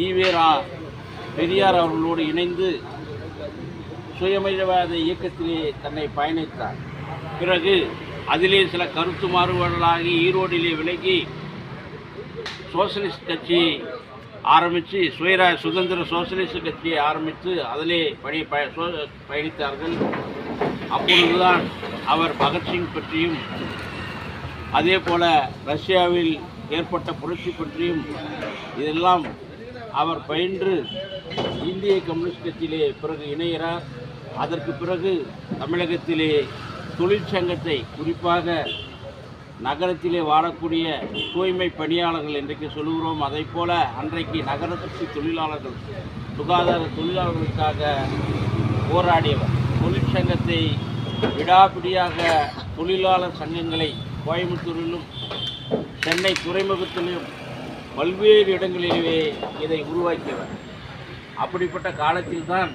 ஈவேரா பெரியார் அவர்களோடு இணைந்து சுயமரியாத இயக்கத்திலே தன்னை பயணித்தார். பிறகு அதிலே சில கருத்து மாறுபாடுகளாகி ஈரோடிலே விலகி சோசலிஸ்ட் கட்சியை ஆரம்பித்து சுயரா சுதந்திர சோசலிஸ்ட் கட்சியை ஆரம்பித்து அதிலே பணி ப சோ- பயணித்தார்கள். அப்பொழுதுதான் அவர் பகத்சிங் பற்றியும் அதே போல் ரஷ்யாவில் ஏற்பட்ட புரட்சி பற்றியும் இதெல்லாம் அவர் பயின்று இந்திய கம்யூனிஸ்ட் கட்சியிலே பிறகு இணைகிறார். அதற்கு பிறகு தமிழகத்திலே தொழிற்சங்கத்தை குறிப்பாக நகரத்திலே வாழக்கூடிய தூய்மை பணியாளர்கள் இன்றைக்கு சொல்லுகிறோம் அதைப் போல அன்றைக்கு நகரத்து தொழிலாளர்கள் சுகாதார தொழிலாளர்களுக்காக போராடியவர். தொழிற்சங்கத்தை விடாபிடியாக தொழிலாளர் சங்கங்களை கோயம்புத்தூரிலும் சென்னை துறைமுகத்திலும் பல்வேறு இடங்களிலே இதை உருவாக்கியவர். அப்படிப்பட்ட காலத்தில்தான்